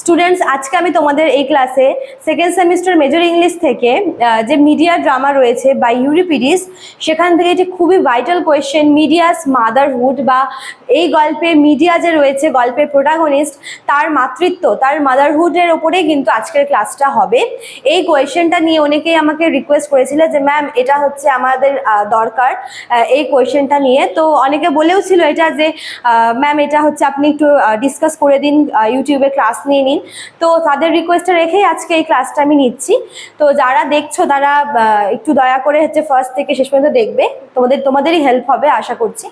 students আজকে আমি তোমাদের এই ক্লাসে সেকেন্ড সেমিস্টার মেজর ইংলিশ থেকে যে মিডিয়া ড্রামা রয়েছে বা ইউরিপিডিস সেখান থেকে একটি খুবই ভাইটাল কোয়েশ্চেন মিডিয়াস মাদারহুড বা এই গল্পে মিডিয়া যে রয়েছে, গল্পের প্রোটাগনিস্ট তার মাতৃত্ব, তার মাদারহুডের ওপরেই কিন্তু আজকের ক্লাসটা হবে। এই কোয়েশ্চেনটা নিয়ে অনেকেই আমাকে রিকোয়েস্ট করেছিল যে ম্যাম এটা হচ্ছে আমাদের দরকার। এই কোয়েশ্চেনটা নিয়ে। তো অনেকে বলেও ছিল এটা যে ম্যাম এটা হচ্ছে আপনি একটু ডিসকাস করে দিন ইউটিউবে ক্লাস নিয়ে নিন তো তাদের রিকোয়েস্টটা রেখেই আজকে এই ক্লাসটা আমি নিচ্ছি। তো যারা দেখছ, তারা একটু দয়া করে হচ্ছে ফার্স্ট থেকে শেষ পর্যন্ত দেখবে। তোমাদের, তোমাদেরই হেল্প হবে, আশা করছি।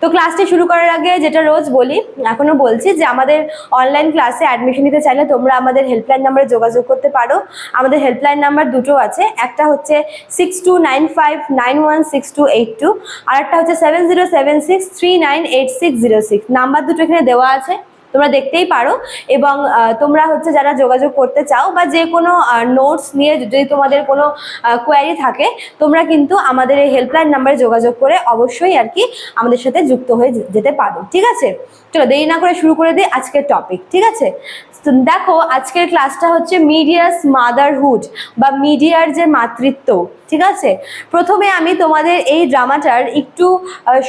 তো ক্লাসটি শুরু করার আগে যেটা রোজ বলি, এখনও বলছি যে আমাদের অনলাইন ক্লাসে অ্যাডমিশন নিতে চাইলে তোমরা আমাদের হেল্পলাইন নাম্বারে যোগাযোগ করতে পারো। আমাদের হেল্পলাইন নাম্বার দুটো আছে। একটা হচ্ছে six two nine five nine one six two eight two আর একটা হচ্ছে seven zero seven six three nine eight six zero six number দুটো এখানে দেওয়া আছে। তোমরা দেখতেই পারো। এবং তোমরা হচ্ছে যারা যোগাযোগ করতে চাও বা যে কোনো নোটস নিয়ে যদি তোমাদের কোনো কোয়ারি থাকে, তোমরা কিন্তু আমাদের এই হেল্পলাইন নাম্বারে যোগাযোগ করে অবশ্যই আর কি আমাদের সাথে যুক্ত হয়ে যেতে পারো। ঠিক আছে? চলো দেরি না করে শুরু করে দিই আজকের টপিক ঠিক আছে? দেখো, আজকের ক্লাসটা হচ্ছে মিডিয়াস মাদারহুড বা মিডিয়ার যে মাতৃত্ব, ঠিক আছে? প্রথমে আমি তোমাদের এই ড্রামাটার একটু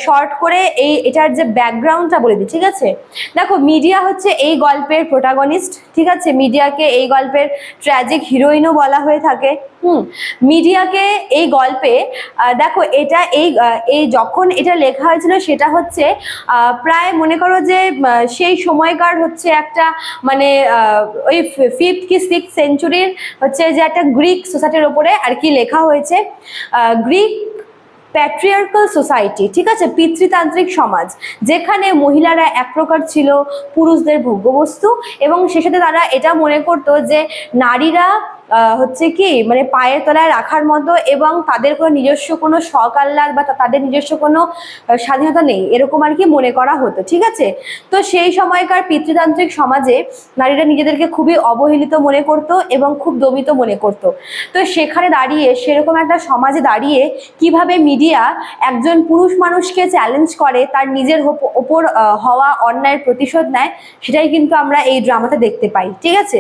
শর্ট করে এই, এটার যে ব্যাকগ্রাউন্ডটা বলে দিই, ঠিক আছে? দেখো মিডিয়া হচ্ছে এই গল্পের প্রোটাগনিস্ট ঠিক আছে? মিডিয়াকে এই গল্পের ট্র্যাজিক হিরোইনও বলা হয়ে থাকে। হুম, মিডিয়াকে এই গল্পে দেখো, এটা এই এই যখন এটা লেখা হয়েছিল, সেটা হচ্ছে প্রায় মনে করো যে সেই সময়কার হচ্ছে একটা মানে ওই ফিফথ কি সিক্স সেঞ্চুরির হচ্ছে যে একটা গ্রিক সোসাইটির ওপরে আর কি লেখা হয়েছে। গ্রিক প্যাট্রিয়ার্কাল সোসাইটি ঠিক আছে? পিতৃতান্ত্রিক সমাজ, যেখানে মহিলারা এক প্রকার ছিল, পুরুষদের ভোগ্যবস্তু, এবং সে সাথে তারা এটা মনে করতো যে নারীরা হচ্ছে কি মানে পায়ের তলায় রাখার মতো এবং তাদের কোনো নিজস্ব কোনো শখ, আহ্লাদ বা তাদের নিজস্ব কোনো স্বাধীনতা নেই, এরকম আর কি মনে করা হতো, ঠিক আছে? তো সেই সময়কার পিতৃতান্ত্রিক সমাজে নারীরা নিজেদেরকে খুবই অবহেলিত মনে করতো এবং খুব দমিত মনে করতো। তো সেখানে দাঁড়িয়ে, সেরকম একটা সমাজে দাঁড়িয়ে কীভাবে মিডিয়া একজন পুরুষ মানুষকে চ্যালেঞ্জ করে, তার নিজের ওপর হওয়া অন্যায়ের প্রতিশোধ নেয়, সেটাই কিন্তু আমরা এই ড্রামাতে দেখতে পাই, ঠিক আছে?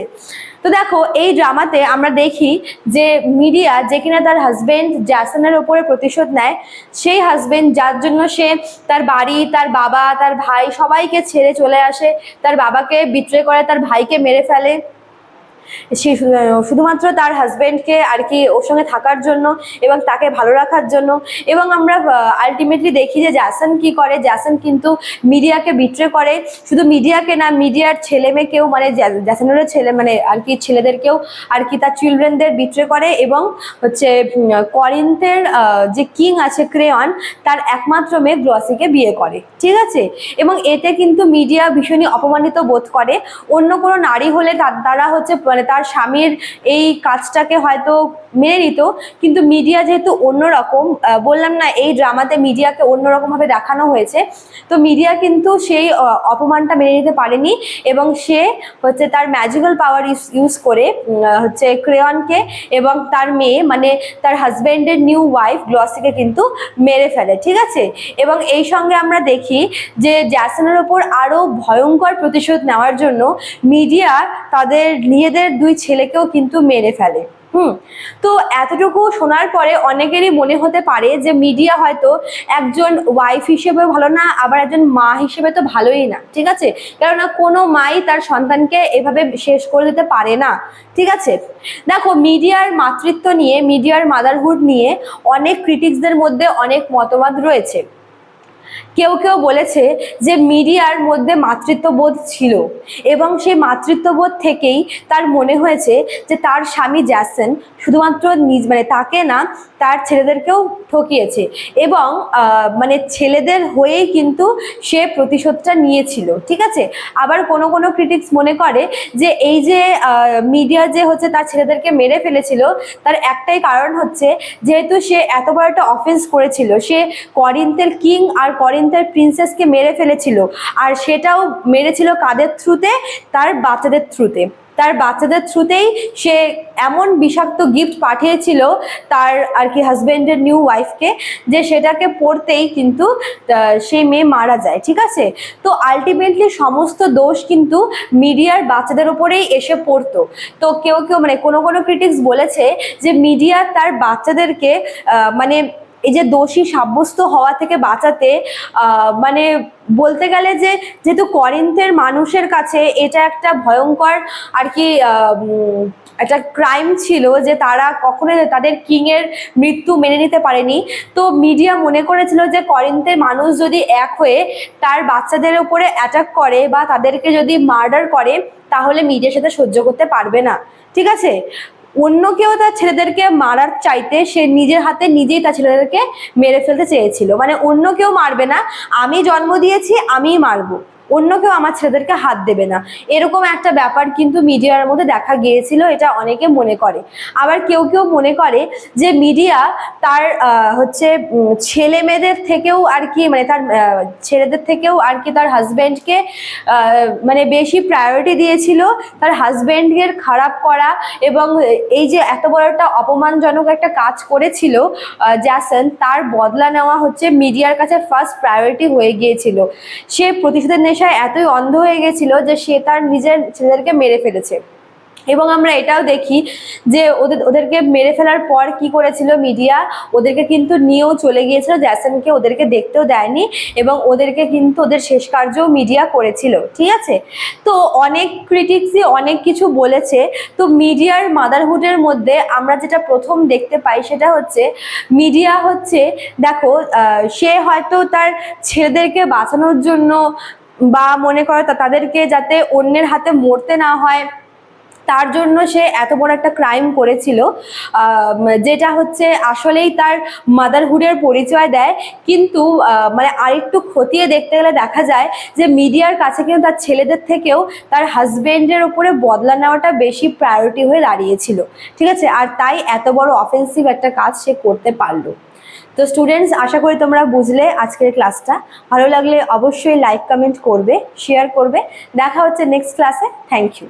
তো দেখো, এই ড্রামাতে আমরা দেখি যে মিডিয়া যে কিনা তার হাজবেন্ড জ্যাসনের ওপরে প্রতিশোধ নেয়, সেই হাজবেন্ড যার জন্য সে তার বাড়ি, তার বাবা, তার ভাই সবাইকে ছেড়ে চলে আসে, তার বাবাকে বিট্রে করে, তার ভাইকে মেরে ফেলে। সে শুধুমাত্র তার হাজব্যান্ডকে আর কি ওর সঙ্গে থাকার জন্য এবং তাকে ভালো রাখার জন্য এবং আমরা আলটিমেটলি দেখি যে জ্যাসন কি করে। জ্যাসন কিন্তু মিডিয়াকে বিট্রে করে। শুধু মিডিয়াকে না, মিডিয়ার ছেলে মেয়েকেও মানে জ্যা- জ্যাসনেরও ছেলে মানে আর কি ছেলেদেরকেও আর কি তার চিলড্রেনদের বিট্রে করে এবং হচ্ছে করিন্থের যে কিং আছে ক্রেয়ন তার একমাত্র মেয়ে গ্লসিকে বিয়ে করে। ঠিক আছে? এবং এতে কিন্তু মিডিয়া ভীষণই অপমানিত বোধ করে। অন্য কোনো নারী হলে তার- তারা হচ্ছে মানে তার স্বামীর এই কাজটাকে হয়তো মেনে নিত, কিন্তু মিডিয়া যেহেতু অন্যরকম বললাম না এই ড্রামাতে মিডিয়াকে অন্যরকম ভাবে দেখানো হয়েছে, তো মিডিয়া কিন্তু সেই অপমানটা মেনে নিতে পারেনি এবং সে হচ্ছে তার ম্যাজিক্যাল পাওয়ার ইউজ করে হচ্ছে ক্রেয়নকে এবং তার মেয়ে মানে তার হাজব্যান্ডের নিউ ওয়াইফ গ্লসিকে কিন্তু মেরে ফেলে, ঠিক আছে? এবং এই সঙ্গে আমরা দেখি যে জ্যাসনের ওপর আরও ভয়ঙ্কর প্রতিশোধ নেওয়ার জন্য মিডিয়া তাদের নিজেদের দুই ছেলেকেও কিন্তু মেরে ফেলে। হুম? তো এতটুকু শোনার পরে অনেকেরই মনে হতে পারে যে মিডিয়া হয়তো একজন ওয়াইফ হিসেবে ভালো না, আবার একজন মা হিসেবে তো ভালোই না, ঠিক আছে? কেননা কোনো মাই তার সন্তানকে এভাবে শেষ করে দিতে পারে না, ঠিক আছে? দেখো, মিডিয়ার মাতৃত্ব নিয়ে, মিডিয়ার মাদারহুড নিয়ে অনেক ক্রিটিক্সদের মধ্যে অনেক মতবাদ রয়েছে। কেউ কেউ বলেছে যে মিডিয়ার মধ্যে মাতৃত্ববোধ ছিল এবং সেই মাতৃত্ববোধ থেকেই তার মনে হয়েছে যে তার স্বামী জ্যাসন শুধুমাত্র নিজ মানে তাকে না, তার ছেলেদেরকেও ঠকিয়েছে এবং মানে ছেলেদের হয়েই কিন্তু সে প্রতিশোধটা নিয়েছিল, ঠিক আছে? আবার কোনো কোনো ক্রিটিক্স মনে করে যে এই যে মিডিয়া যে হচ্ছে তার ছেলেদেরকে মেরে ফেলেছিল, তার একটাই কারণ হচ্ছে যেহেতু সে এত বড় একটা অফেন্স করেছিল, সে করিন্থের কিং আর করিন্থের প্রিন্সেসকে মেরে ফেলেছিল। আর সেটাও মেরেছিল কাদের থ্রুতে তার বাচ্চাদের থ্রুতে তার বাচ্চাদের থ্রুতেই সে এমন বিষাক্ত গিফট পাঠিয়েছিল তার আর কি হাজবেন্ডের নিউ ওয়াইফকে যে সেটাকে পড়তেই কিন্তু সেই মেয়ে মারা যায়, ঠিক আছে? তো আলটিমেটলি সমস্ত দোষ কিন্তু মিডিয়ার বাচ্চাদের ওপরেই এসে পড়তো। তো কেউ কেউ মানে কোনো কোনো ক্রিটিক্স বলেছে যে মিডিয়া তার বাচ্চাদেরকে মানে এই যে দোষী সাব্যস্ত হওয়া থেকে বাঁচাতে মানে বলতে গেলে যে যেহেতু করিন্থের মানুষের কাছে এটা একটা ভয়ঙ্কর আর কি একটা ক্রাইম ছিল যে তারা কখনোই তাদের কিংয়ের মৃত্যু মেনে নিতে পারেনি। তো মিডিয়া মনে করেছিল যে করিন্থের মানুষ যদি এক হয়ে তার বাচ্চাদের উপরে অ্যাটাক করে বা তাদেরকে যদি মার্ডার করে, তাহলে মিডিয়ার সাথে সহ্য করতে পারবে না। ঠিক আছে? অন্য কেউ তার ছেলেদেরকে মারার চাইতে সে নিজের হাতে নিজেই তার ছেলেদেরকে মেরে ফেলতে চেয়েছিল। মানে অন্য কেউ মারবে না। আমি জন্ম দিয়েছি, আমিই মারবো। অন্য কেউ আমার ছেলেদেরকে হাত দেবে না। এরকম একটা ব্যাপার কিন্তু মিডিয়ার মধ্যে দেখা গিয়েছিল, এটা অনেকে মনে করে। আবার কেউ কেউ মনে করে যে মিডিয়া তার হচ্ছে ছেলে মেয়েদের থেকেও আর কি মানে তার ছেলেদের থেকেও আর কি তার হাজব্যান্ডকে মানে বেশি প্রায়োরিটি দিয়েছিল তার হাজব্যান্ডের খারাপ করা এবং এই যে এত বড় একটা অপমানজনক একটা কাজ করেছিল জ্যাসন তার বদলা নেওয়া হচ্ছে মিডিয়ার কাছে ফার্স্ট প্রায়োরিটি হয়ে গিয়েছিল। সে প্রতিশোধের নেশায় এতই অন্ধ হয়ে গেছিল যে সে তার নিজের ছেলেদেরকে মেরে ফেলেছে। এবং আমরা এটাও দেখি যে ওদের, ওদেরকে মেরে ফেলার পর কি করেছিল মিডিয়া, ওদেরকে কিন্তু নিয়েও চলে গিয়েছিল জ্যাসনকে ওদেরকে দেখতেও দেয়নি এবং ওদেরকে কিন্তু ওদের শেষ কার্যও মিডিয়া করেছিল, ঠিক আছে? তো অনেক ক্রিটিক্সই অনেক কিছু বলেছে। তো মিডিয়ার মাদারহুডের মধ্যে আমরা যেটা প্রথম দেখতে পাই সেটা হচ্ছে, মিডিয়া হচ্ছে, দেখো সে হয়তো তার ছেলেদেরকে বাঁচানোর জন্য বা মনে করো তাদেরকে যাতে অন্যের হাতে মরতে না হয়, তার জন্য সে এত বড় একটা ক্রাইম করেছিল। যেটা হচ্ছে আসলেই তার মাদারহুডের পরিচয় দেয়। কিন্তু মানে আরেকটু খতিয়ে দেখতে গেলে দেখা যায় যে মিডিয়ার কাছে কিন্তু তার ছেলেদের থেকেও তার হাজবেন্ডের ওপরে বদলা নেওয়াটা বেশি প্রায়োরিটি হয়ে দাঁড়িয়েছিল। ঠিক আছে? আর তাই এত বড় অফেন্সিভ একটা কাজ সে করতে পারল। তো স্টুডেন্টস আশা করি তোমরা বুঝলে আজকের ক্লাসটা ভালো লাগলে অবশ্যই লাইক কমেন্ট করবে শেয়ার করবে। দেখা হচ্ছে নেক্সট ক্লাসে থ্যাংক ইউ